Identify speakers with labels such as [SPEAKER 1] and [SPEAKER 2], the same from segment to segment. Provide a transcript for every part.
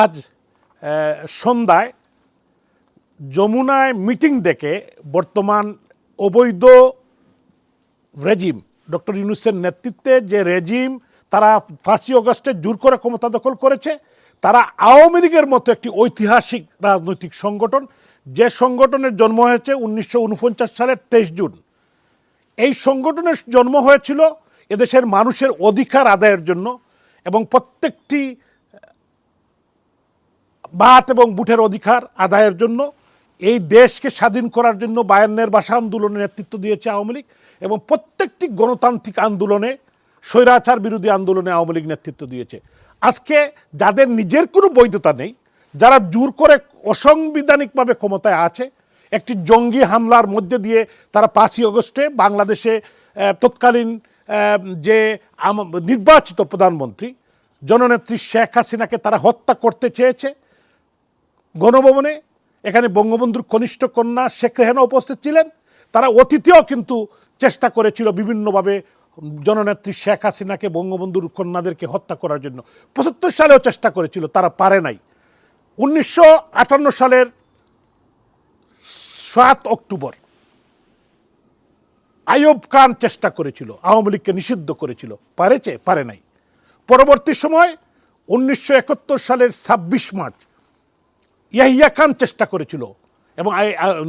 [SPEAKER 1] আজ সন্ধ্যায় যমুনায় মিটিং ডেকে বর্তমান অবৈধ রেজিম, ডক্টর ইউনুসের নেতৃত্বে যে রেজিম তারা ফাঁসি অগস্টে জোর করে ক্ষমতা দখল করেছে, তারা আওয়ামী লীগের মতো একটি ঐতিহাসিক রাজনৈতিক সংগঠন, যে সংগঠনের জন্ম হয়েছে উনিশশো ঊনপঞ্চাশ সালের তেইশ জুন। এই সংগঠনের জন্ম হয়েছিল এদেশের মানুষের অধিকার আদায়ের জন্য এবং প্রত্যেকটি বাত এবং বুটের অধিকার আদায়ের জন্য, এই দেশকে স্বাধীন করার জন্য বায়ান্নের ভাষা আন্দোলনে নেতৃত্ব দিয়েছে আওয়ামী লীগ এবং প্রত্যেকটি গণতান্ত্রিক আন্দোলনে স্বৈরাচার বিরোধী আন্দোলনে আওয়ামী লীগ নেতৃত্ব দিয়েছে। আজকে যাদের নিজের কোনো বৈধতা নেই, যারা জোর করে অসাংবিধানিকভাবে ক্ষমতায় আছে, একটি জঙ্গি হামলার মধ্যে দিয়ে তারা পাঁচই অগস্টে বাংলাদেশে তৎকালীন যে নির্বাচিত প্রধানমন্ত্রী, জননেত্রী শেখ হাসিনাকে তারা হত্যা করতে চেয়েছে। গণভবনে, এখানে বঙ্গবন্ধুর কনিষ্ঠ কন্যা শেখ রেহানা উপস্থিত ছিলেন। তারা অতীতেও কিন্তু চেষ্টা করেছিল বিভিন্নভাবে জননেত্রী শেখ হাসিনাকে, বঙ্গবন্ধুর কন্যাদেরকে হত্যা করার জন্য। পঁচাত্তর সালেও চেষ্টা করেছিল, তারা পারে নাই। উনিশশো আটান্ন সালের সাত অক্টোবর আইয়ুব খান চেষ্টা করেছিল, আওয়ামী লীগকে নিষিদ্ধ করেছিল। পারেছে, পারে নাই। পরবর্তী সময় উনিশশো একাত্তর সালের ছাব্বিশ মার্চ ইয়াহিয়া খান চেষ্টা করেছিল এবং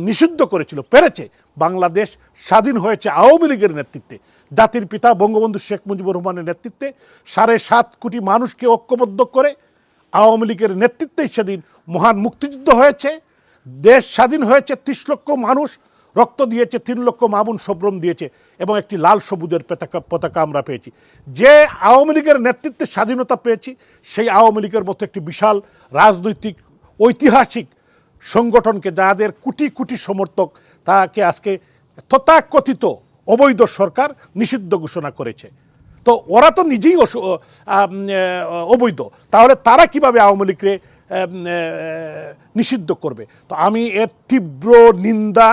[SPEAKER 1] নিষিদ্ধ করেছিল, পেরেছে। বাংলাদেশ স্বাধীন হয়েছে আওয়ামী লীগের নেতৃত্বে। জাতির পিতা বঙ্গবন্ধু শেখ মুজিবুর রহমানের নেতৃত্বে সাড়ে সাত কোটি মানুষকে ঐক্যবদ্ধ করে আওয়ামী লীগের নেতৃত্বেই সেদিন মহান মুক্তিযুদ্ধ হয়েছে। দেশ স্বাধীন হয়েছে, ত্রিশ লক্ষ মানুষ রক্ত দিয়েছে, তিন লক্ষ মামুন সব্রম দিয়েছে এবং একটি লাল সবুজের পতাকা পতাকা আমরা পেয়েছি। যে আওয়ামী লীগের নেতৃত্বে স্বাধীনতা পেয়েছি, সেই আওয়ামী লীগের মতো একটি বিশাল রাজনৈতিক ঐতিহাসিক সংগঠনকে, যাদের কোটি কোটি সমর্থক, তাকে আজকে তথাকথিত অবৈধ সরকার নিষিদ্ধ ঘোষণা করেছে। তো ওরা তো নিজেই অবৈধ। তাহলে তারা কীভাবে আওয়ামী লীগকে নিষিদ্ধ করবে? তো আমি এর তীব্র নিন্দা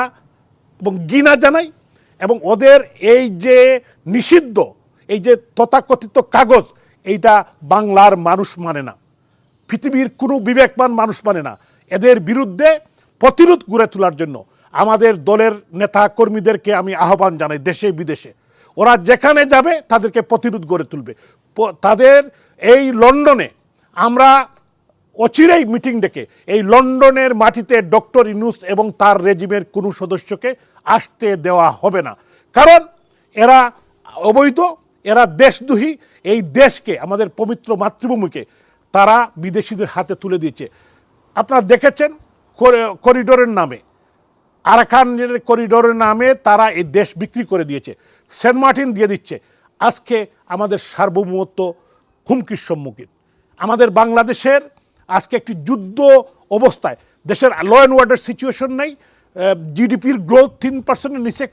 [SPEAKER 1] এবং গিনা জানাই এবং ওদের এই যে নিষিদ্ধ, এই যে তথাকথিত কাগজ, এইটা বাংলার মানুষ মানে না। পৃথিবীর কোনো বিবেকবান মানুষ মানে না। এদের বিরুদ্ধে প্রতিরোধ গড়ে তোলার জন্য আমাদের দলের নেতা কর্মীদেরকে আমি আহ্বান জানাই দেশে বিদেশে। ওরা যেখানে যাবে তাদেরকে প্রতিরোধ গড়ে তুলবে। তাদের এই লন্ডনে আমরা অচিরেই মিটিং ডেকে এই লন্ডনের মাটিতে ডক্টর ইনুস এবং তার রেজিমের কোনো সদস্যকে আসতে দেওয়া হবে না। কারণ এরা অবৈধ, এরা দেশদ্রোহী। এই দেশকে, আমাদের পবিত্র মাতৃভূমিকে তারা বিদেশিদের হাতে তুলে দিয়েছে। আপনারা দেখেছেন করিডোরের নামে। আরাকানের করিডোরের নামে তারা এই দেশ বিক্রি করে দিয়েছে। সেন্ট মার্টিন দিয়ে দিচ্ছে। আজকে আমাদের সার্বভৌমত্ব হুমকির সম্মুখীন। আমাদের বাংলাদেশের আজকে একটি যুদ্ধ অবস্থায়। দেশের ল অ্যান্ড ওয়ার্ডের সিচুয়েশন নেই। জিডিপির গ্রোথ তিন পার্সেন্টের নিচে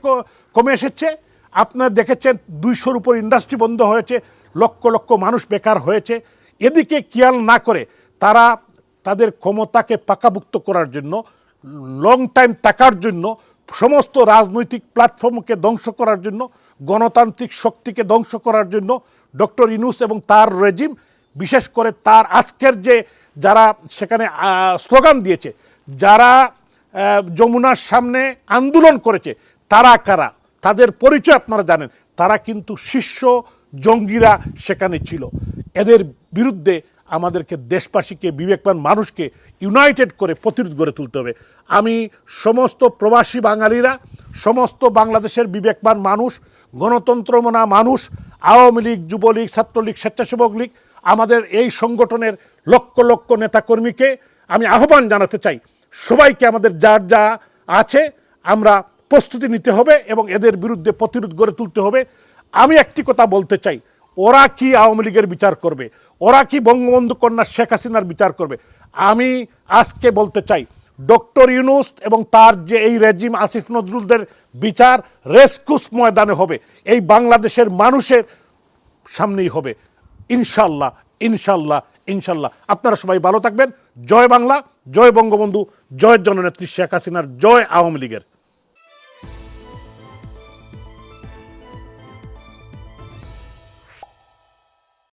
[SPEAKER 1] কমে এসেছে। আপনারা দেখেছেন দুইশোর উপর ইন্ডাস্ট্রি বন্ধ হয়েছে। লক্ষ লক্ষ মানুষ বেকার হয়েছে। এদিকে খেয়াল না করে তারা তাদের ক্ষমতাকে পাকাভুক্ত করার জন্য লং টাইম থাকার জন্য, সমস্ত রাজনৈতিক প্ল্যাটফর্মকে ধ্বংস করার জন্য, গণতান্ত্রিক শক্তিকে ধ্বংস করার জন্য ডক্টর ইনুস এবং তার রেজিম বিশেষ করে তার আজকের যে যারা সেখানে স্লোগান দিয়েছে, যারা যমুনার সামনে আন্দোলন করেছে, তারা কারা? তাদের পরিচয় আপনারা জানেন, তারা কিন্তু শীর্ষ জঙ্গিরা সেখানে ছিল। এদের বিরুদ্ধে আমাদেরকে দেশবাসীকে, বিবেকবান মানুষকে ইউনাইটেড করে প্রতিরোধ গড়ে তুলতে হবে। আমি সমস্ত প্রবাসী বাঙালিরা, সমস্ত বাংলাদেশের বিবেকবান মানুষ, গণতন্ত্রমনা মানুষ, আওয়ামী লীগ, যুবলীগ, ছাত্রলীগ, স্বেচ্ছাসেবক লীগ, আমাদের এই সংগঠনের লক্ষ লক্ষ নেতাকর্মীকে আমি আহ্বান জানাতে চাই। সবাইকে আমাদের যার যা আছে আমরা প্রস্তুতি নিতে হবে এবং এদের বিরুদ্ধে প্রতিরোধ গড়ে তুলতে হবে। আমি একটি কথা বলতে চাই। ওরা কি আওয়ামী লীগের বিচার করবে? ওরা কি বঙ্গবন্ধু কন্যা শেখ হাসিনার বিচার করবে? আমি আজকে বলতে চাই, ডক্টর ইউনুস এবং তার যে এই রেজিম আসিফ নজরুলদের বিচার রেসকুস ময়দানে হবে। এই বাংলাদেশের মানুষের সামনেই হবে। ইনশাল্লাহ ইনশাল্লাহ ইনশাল্লাহ। আপনারা সবাই ভালো থাকবেন। জয় বাংলা, জয় বঙ্গবন্ধু, জয় জননেত্রী শেখ হাসিনার, জয় আওয়ামী লীগের।